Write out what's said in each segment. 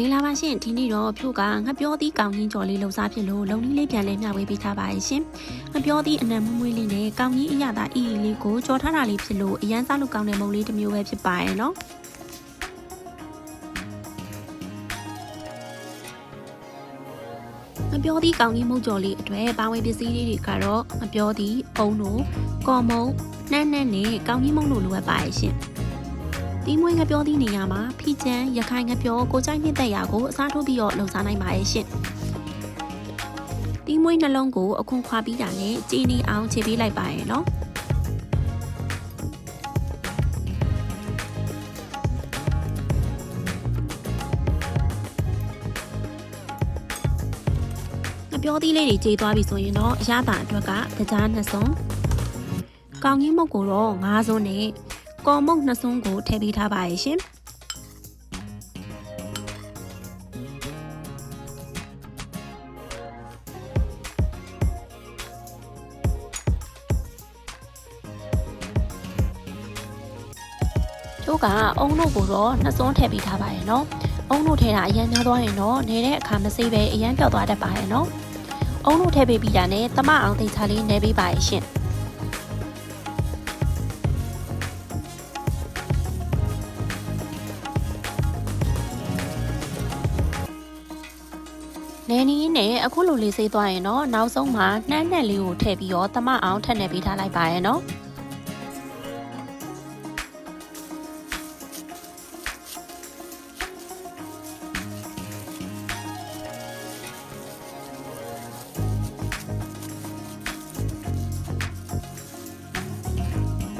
မင်္ဂလာပါရှင်ဒီနေ့တော့ဖြိုးကငပြောသီးကောင်းကြီးကြော်လေးလှူစားဖြစ်လို့လုံလေးလေးပြန်လဲမျှဝေပေးထားပါရဲ့ရှင်ငပြောသီးအနံမွေးမွေးလေးနဲ့ကောင်းကြီးအရသာအီအီလေးကိုကြော်ထားတာလေးဖြစ်လို့အရန်စားလို့ကောင်းတဲ့မုံလေးတစ်မျိုးပဲဖြစ်ပါရဲ့နော်ငပြောသီးကောင်းကြီးမုတ်ကြော်လေးအတွက်ပါဝင်ပစ္စည်းလေးတွေကတော့ငပြောသီးအုံတို့ကော်မုံနှမ်းနှမ်းနဲ့ကောင်းကြီးမုံတို့လိုအပ်ပါရဲ့ရှင် တီးမွေးငပြောသည့်နေရာမှာဖီချန်ရခိုင်ငပြောကိုကြိုက်နှစ်သက်ရာကိုအစားထိုးပြီးတော့လှုံစားနိုင်ပါရဲ့ရှင်။တီးမွေးနှလုံးကိုအခွန်ခွာပြီးတာနဲ့ကြည်နေအောင်ခြေပေးလိုက်ပါရဲ့နော်။ငပြောသီးလေးတွေကြေးသွားပြီဆိုရင်တော့အရသာအတွက်ကတကြားနှစ်စုံကောင်းကြီးမုတ်ကိုတော့၅စုံနဲ့ ကော်မုတ်နှစ်စုံကိုထည့်ပေးထားပါရဲ့ရှင်တို့ကအုံတို့ကိုတော့နှစ်စုံထည့်ပေးထားပါရဲ့နော်အုံတို့ထဲတာအရန်များသွားရင်တော့နေတဲ့အခါမစေးပဲအရန်ပြောက်သွားတတ်ပါရဲ့နော်အုံတို့ထည့်ပေးပြီးတာနဲ့တမအောင်သိချာလေးနေပေးပါရဲ့ရှင် နေနီးနဲ့အခုလိုလေးစေးသွားရင်တော့နောက်ဆုံးမှာနှမ်းနဲ့လေးကိုထည့်ပြီးတော့တမအောင်ထပ်နေပေးထားလိုက်ပါရဲ့နော်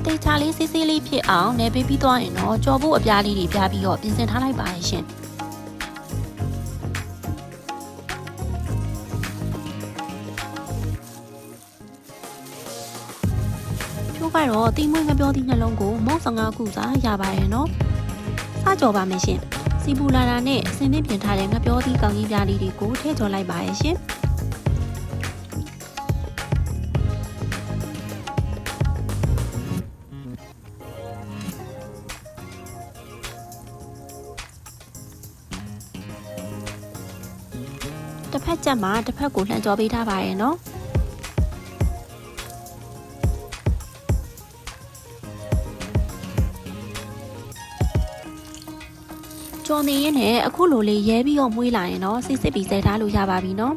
တေချာလေးစေးစေးလေးဖြစ်အောင်နေပေးပြီးသွားရင်တော့ကြော်ဖို့အပြားလေးတွေပြပြီးတော့ပြင်ဆင်ထားလိုက်ပါရဲ့ရှင် ဖြိုးကတော့တီမွေးငပြောသည့်နှလုံးကိုမုံ15ခုစာရပါရဲ့နော်စကြော်ပါမယ်ရှင်စီပူလာတာနဲ့အစင်းသင့်ပြင်ထားတဲ့ငပြောသည့်ကောင်းကြီးပြားလေးတွေကိုထည့်ကြော်လိုက်ပါရဲ့ရှင်တစ်ဖက်ချက်မှာတစ်ဖက်ကိုလှန်ကြော်ပေးထားပါရဲ့နော် ကြော်နေရင်လည်းအခုလိုလေးရဲပြီးတော့မွေးလာရင်တော့စစ်စစ်ပြီးဆဲထားလို့ရပါပြီနော်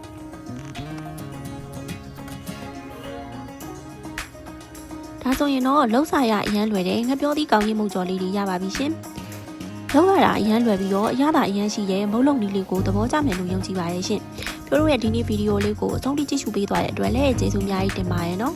ဒါဆိုရင်တော့လှုပ်စာရအရန်လွယ်တယ်ငပြောသည့်ကောင်းကြီးမုတ်ကြော်လေးတွေရပါပြီရှင်လှုပ်ရတာအရန်လွယ်ပြီးတော့အရသာအရန်ရှိရဲ့မုတ်လုံလေးလေးကိုသဘောကျမယ်လို့ယုံကြည်ပါရဲ့ရှင်ပြောလို့ရဲ့ဒီနေ့ဗီဒီယိုလေးကိုအဆုံးထိကြည့်ရှုပေးသွားတဲ့အတွက်လည်းကျေးဇူးအများကြီးတင်ပါတယ်နော်